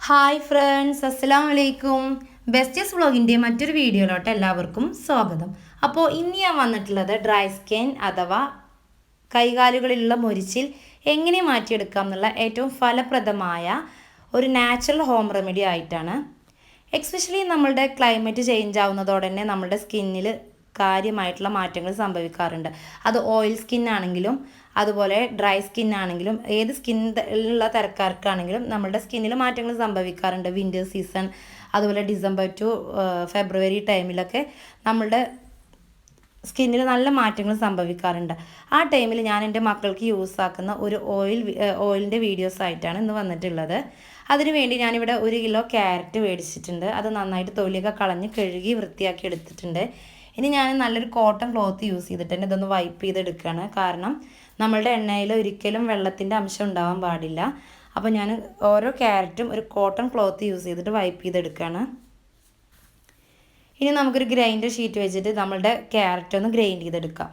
Hi friends അസ്സലാം വലൈക്കും ബെസ്റ്റസ് വ്ളോഗിന്റെ മറ്റൊരു വീഡിയോയിലോട്ട് എല്ലാവർക്കും സ്വാഗതം. അപ്പോൾ ഇന്ന് ഞാൻ വന്നിട്ടുള്ളത് ഡ്രൈ സ്കിൻ അഥവാ കൈകാലുകളിലുള്ള മുരിച്ചിൽ എങ്ങനെ മാറ്റിയെടുക്കാം എന്നുള്ള ഏറ്റവും ഫലപ്രദമായ ഒരു നാച്ചുറൽ ഹോം റെമഡി ആയിട്ടാണ്. എക്സ്പെഷ്യലി നമ്മളുടെ ക്ലൈമറ്റ് ചേഞ്ച് ആവുന്നതോടെ തന്നെ നമ്മുടെ സ്കിന്നിൽ കാര്യമായിട്ടുള്ള മാറ്റങ്ങൾ സംഭവിക്കാറുണ്ട്. അത് ഓയിൽ സ്കിൻ ആണെങ്കിലും അതുപോലെ ഡ്രൈ സ്കിൻ ആണെങ്കിലും ഏത് സ്കിൻ ഉള്ള തരക്കാർക്കാണെങ്കിലും നമ്മുടെ സ്കിന്നിൽ മാറ്റങ്ങൾ സംഭവിക്കാറുണ്ട്. വിന്റർ സീസൺ അതുപോലെ ഡിസംബർ ടു ഫെബ്രുവരി ടൈമിലൊക്കെ നമ്മളുടെ സ്കിന്നിൽ നല്ല മാറ്റങ്ങൾ സംഭവിക്കാറുണ്ട്. ആ ടൈമിൽ ഞാൻ എന്റെ മക്കൾക്ക് യൂസ് ആക്കുന്ന ഒരു ഓയിൽ ഓയിലിന്റെ വീഡിയോസ് ആയിട്ടാണ് ഇന്ന് വന്നിട്ടുള്ളത്. അതിനുവേണ്ടി ഞാനിവിടെ ഒരു കിലോ ക്യാരറ്റ് മേടിച്ചിട്ടുണ്ട്. അത് നന്നായിട്ട് തൊലിയൊക്കെ കളഞ്ഞ് കഴുകി വൃത്തിയാക്കി എടുത്തിട്ടുണ്ട്. ഇനി ഞാൻ നല്ലൊരു കോട്ടൺ ക്ലോത്ത് യൂസ് ചെയ്തിട്ട് തന്നെ ഇതൊന്ന് വൈപ്പ് ചെയ്തെടുക്കുകയാണ് കാരണം നമ്മളുടെ എണ്ണയിൽ ഒരിക്കലും വെള്ളത്തിന്റെ അംശം ഉണ്ടാവാൻ പാടില്ല. അപ്പോൾ ഞാൻ ഓരോ ക്യാരറ്റും ഒരു കോട്ടൺ ക്ലോത്ത് യൂസ് ചെയ്തിട്ട് വൈപ്പ് ചെയ്തെടുക്കുകയാണ് ഇനി നമുക്കൊരു ഗ്രൈൻഡർ ഷീറ്റ് വെച്ചിട്ട് നമ്മളുടെ ക്യാരറ്റ് ഒന്ന് ഗ്രൈൻഡ് ചെയ്തെടുക്കാം.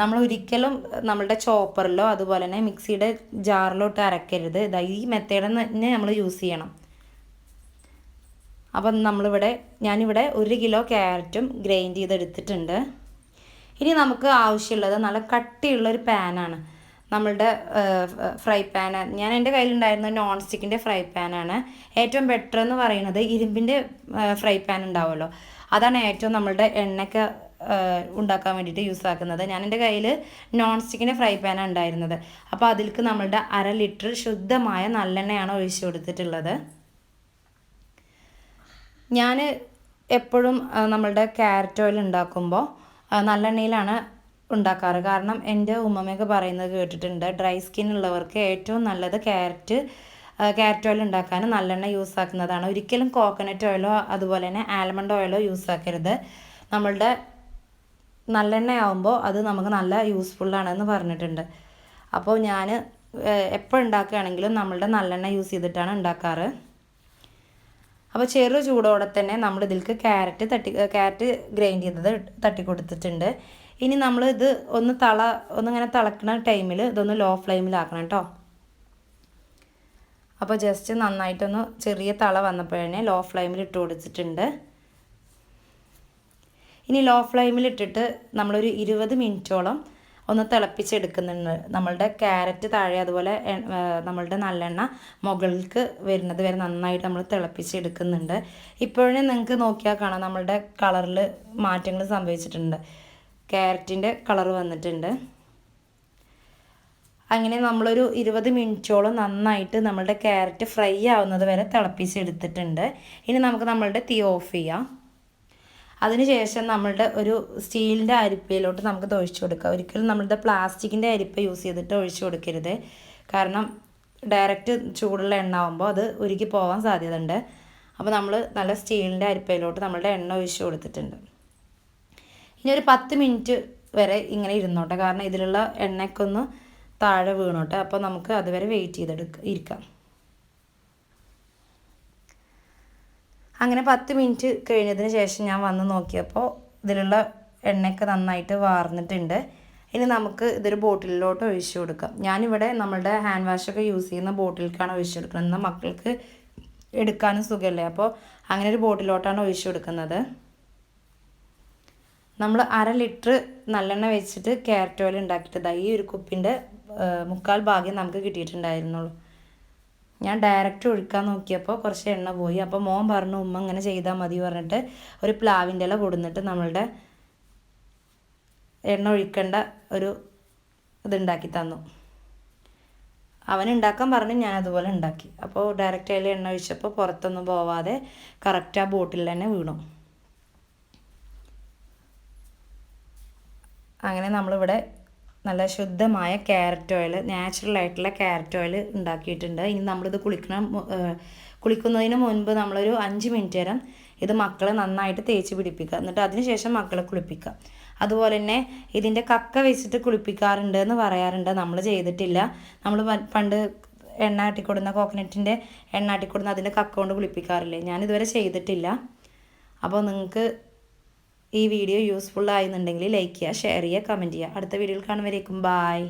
നമ്മൾ ഒരിക്കലും നമ്മളുടെ ചോപ്പറിലോ അതുപോലെ തന്നെ മിക്സിയുടെ ജാറിലോട്ട് അരക്കരുത്. ഈ മെത്തേഡ് തന്നെ നമ്മൾ യൂസ് ചെയ്യണം. അപ്പം നമ്മളിവിടെ ഞാനിവിടെ ഒരു കിലോ ക്യാരറ്റും ഗ്രൈൻഡ് ചെയ്തെടുത്തിട്ടുണ്ട്. ഇനി നമുക്ക് ആവശ്യമുള്ളത് നല്ല കട്ടിയുള്ളൊരു പാനാണ്. നമ്മളുടെ ഫ്രൈ പാൻ ഞാൻ എന്റെ കയ്യിലുണ്ടായിരുന്ന നോൺ സ്റ്റിക്കിന്റെ ഫ്രൈ പാനാണ്. ഏറ്റവും ബെറ്റർ എന്ന് പറയുന്നത് ഇരുമ്പിന്റെ ഫ്രൈ പാൻ ഉണ്ടാവുമല്ലോ. അതാണ് ഏറ്റവും നമ്മളുടെ എണ്ണയ്ക്ക് ഉണ്ടാക്കാൻ വേണ്ടിയിട്ട് യൂസ് ആക്കുന്നത്. ഞാൻ എന്റെ കയ്യിൽ നോൺ സ്റ്റിക്കിന്റെ ഫ്രൈ പാനാണ് ഉണ്ടായിരുന്നത്. അപ്പോൾ അതിൽക്ക് നമ്മളുടെ അര ലിറ്റർ ശുദ്ധമായ നല്ലെണ്ണയാണ് ഒഴിച്ചു കൊടുത്തിട്ടുള്ളത്. ഞാൻ എപ്പോഴും നമ്മളുടെ ക്യാരറ്റ് ഓയിൽ ഉണ്ടാക്കുമ്പോൾ നല്ലെണ്ണയിലാണ് ഉണ്ടാക്കാറ്. കാരണം എന്റെ ഉമ്മമ്മയൊക്കെ പറയുന്നത് കേട്ടിട്ടുണ്ട് ഡ്രൈ സ്കിൻ ഉള്ളവർക്ക് ഏറ്റവും നല്ലത് ക്യാരറ്റ് ക്യാരറ്റ് ഓയിൽ ഉണ്ടാക്കാൻ നല്ലെണ്ണ യൂസ് ആക്കുന്നതാണ്. ഒരിക്കലും കോക്കനട്ട് ഓയിലോ അതുപോലെ തന്നെ ആൽമണ്ട് ഓയിലോ യൂസ് ആക്കരുത്. നമ്മളുടെ നല്ലെണ്ണ ആവുമ്പോൾ അത് നമുക്ക് നല്ല യൂസ്ഫുള്ളാണെന്ന് പറഞ്ഞിട്ടുണ്ട്. അപ്പോൾ ഞാൻ എപ്പോൾ ഉണ്ടാക്കുകയാണെങ്കിലും നമ്മളുടെ നല്ലെണ്ണ യൂസ് ചെയ്തിട്ടാണ് ഉണ്ടാക്കാറ്. അപ്പോൾ ചെറു ചൂടോടെ തന്നെ നമ്മൾ ഇതിലേക്ക് ക്യാരറ്റ് തട്ടി ക്യാരറ്റ് ഗ്രൈൻഡ് ചെയ്തത് തട്ടി കൊടുത്തിട്ടുണ്ട് ഇനി നമ്മൾ ഇത് ഒന്ന് തള ഒന്നിങ്ങനെ തിളക്കുന്ന ടൈമിൽ ഇതൊന്ന് ലോ ഫ്ലെയിമിലാക്കണം കേട്ടോ അപ്പോൾ ജസ്റ്റ് നന്നായിട്ടൊന്ന് ചെറിയ തള വന്നപ്പോഴേ ലോ ഫ്ലെയിമിൽ ഇട്ട് കൊടുത്തിട്ടുണ്ട്. ഇനി ലോ ഫ്ലെയിമിൽ ഇട്ടിട്ട് നമ്മളൊരു ഇരുപത് മിനിറ്റോളം ഒന്ന് തിളപ്പിച്ചെടുക്കുന്നുണ്ട്. നമ്മളുടെ ക്യാരറ്റ് താഴെ അതുപോലെ നമ്മളുടെ നല്ലെണ്ണ മുകളിലേക്ക് വരുന്നത് വരെ നന്നായിട്ട് നമ്മൾ തിളപ്പിച്ചെടുക്കുന്നുണ്ട്. ഇപ്പോഴേ നിങ്ങൾക്ക് നോക്കിയാൽ കാണാം നമ്മളുടെ കളറിൽ മാറ്റങ്ങൾ സംഭവിച്ചിട്ടുണ്ട്. ക്യാരറ്റിന്റെ കളർ വന്നിട്ടുണ്ട്. അങ്ങനെ നമ്മളൊരു ഇരുപത് മിനിറ്റോളം നന്നായിട്ട് നമ്മളുടെ ക്യാരറ്റ് ഫ്രൈ ആവുന്നത് വരെ തിളപ്പിച്ചെടുത്തിട്ടുണ്ട്. ഇനി നമുക്ക് നമ്മളുടെ തീ ഓഫ് ചെയ്യാം. അതിനുശേഷം നമ്മളുടെ ഒരു സ്റ്റീലിന്റെ അരിപ്പയിലോട്ട് നമുക്ക് ഒഴിച്ചു കൊടുക്കാം. ഒരിക്കലും നമ്മളുടെ പ്ലാസ്റ്റിക്കിന്റെ അരിപ്പ യൂസ് ചെയ്തിട്ട് ഒഴിച്ചു കൊടുക്കരുത്. കാരണം ഡയറക്റ്റ് ചൂടുള്ള എണ്ണ ആകുമ്പോൾ അത് ഉരുക്കി പോകാൻ സാധ്യത ഉണ്ട് അപ്പോൾ നമ്മൾ നല്ല സ്റ്റീലിന്റെ അരിപ്പയിലോട്ട് നമ്മളുടെ എണ്ണ ഒഴിച്ചു കൊടുത്തിട്ടുണ്ട്. ഇനി ഒരു പത്ത് മിനിറ്റ് വരെ ഇങ്ങനെ ഇരുന്നോട്ടെ. കാരണം ഇതിലുള്ള എണ്ണയ്ക്കൊന്ന് താഴെ വീണോട്ടെ. അപ്പോൾ നമുക്ക് അതുവരെ വെയിറ്റ് ചെയ്തെടുക്ക ഇരിക്കാം. അങ്ങനെ പത്ത് മിനിറ്റ് കഴിഞ്ഞതിന് ശേഷം ഞാൻ വന്ന് നോക്കിയപ്പോൾ ഇതിലുള്ള എണ്ണയൊക്കെ നന്നായിട്ട് വാർന്നിട്ടുണ്ട്. ഇനി നമുക്ക് ഇതൊരു ബോട്ടിലോട്ട് ഒഴിച്ചു കൊടുക്കാം. ഞാനിവിടെ നമ്മളുടെ ഹാൻഡ് വാഷൊക്കെ യൂസ് ചെയ്യുന്ന ബോട്ടിലേക്കാണ് ഒഴിച്ചു കൊടുക്കുന്നത്. എന്നാൽ മക്കൾക്ക് എടുക്കാനും സുഖമല്ലേ? അപ്പോൾ അങ്ങനെ ഒരു ബോട്ടിലോട്ടാണ് ഒഴിച്ചു കൊടുക്കുന്നത്. നമ്മൾ അര ലിറ്റർ നല്ലെണ്ണ വെച്ചിട്ട് ക്യാരറ്റ് ഓയിൽ ഉണ്ടാക്കിയിട്ട് ഈ ഒരു കുപ്പിന്റെ മുക്കാൽ ഭാഗ്യം നമുക്ക് കിട്ടിയിട്ടുണ്ടായിരുന്നുള്ളൂ. ഞാൻ ഡയറക്റ്റ് ഒഴിക്കാൻ നോക്കിയപ്പോൾ കുറച്ച് എണ്ണ പോയി. അപ്പോൾ മോൻ പറഞ്ഞു ഉമ്മ അങ്ങനെ ചെയ്താൽ മതി പറഞ്ഞിട്ട് ഒരു പ്ലാവിന്റെ ഇല കൊടുന്നിട്ട് നമ്മളുടെ എണ്ണ ഒഴിക്കേണ്ട ഒരു ഇതുണ്ടാക്കി തന്നു. അവൻ ഉണ്ടാക്കാൻ പറഞ്ഞു ഞാൻ അതുപോലെ ഉണ്ടാക്കി. അപ്പോൾ ഡയറക്റ്റ് അതിൽ എണ്ണ ഒഴിച്ചപ്പോൾ പുറത്തൊന്നും പോവാതെ കറക്റ്റ് ആ ബോട്ടിൽ തന്നെ വീണു. അങ്ങനെ നമ്മളിവിടെ നല്ല ശുദ്ധമായ ക്യാരറ്റ് ഓയിൽ നാച്ചുറൽ ആയിട്ടുള്ള ക്യാരറ്റ് ഓയിൽ ഉണ്ടാക്കിയിട്ടുണ്ട്. ഇനി നമ്മളിത് കുളിക്കണം കുളിക്കുന്നതിന് മുൻപ് നമ്മളൊരു അഞ്ച് മിനിറ്റ് നേരം ഇത് മക്കളെ നന്നായിട്ട് തേച്ച് പിടിപ്പിക്കുക. എന്നിട്ട് അതിനുശേഷം മക്കളെ കുളിപ്പിക്കുക. അതുപോലെ തന്നെ ഇതിന്റെ കക്ക വെച്ചിട്ട് കുളിപ്പിക്കാറുണ്ട് എന്ന് പറയാറുണ്ട്. നമ്മൾ ചെയ്തിട്ടില്ല. നമ്മൾ പണ്ട് എണ്ണ ആട്ടിക്കൊടുന്ന കോക്കനട്ടിന്റെ എണ്ണ ആട്ടിക്കൊടുന്ന അതിന്റെ കക്ക കൊണ്ട് കുളിപ്പിക്കാറില്ലേ? ഞാനിതുവരെ ചെയ്തിട്ടില്ല. അപ്പോൾ നിങ്ങൾക്ക് ഈ വീഡിയോ യൂസ്ഫുൾ ആയെന്നുണ്ടെങ്കിൽ ലൈക്ക് ചെയ്യുക ഷെയർ ചെയ്യുക കമന്റ് ചെയ്യുക. അടുത്ത വീഡിയോയിൽ കാണുമ്പോഴേക്കും ബായ്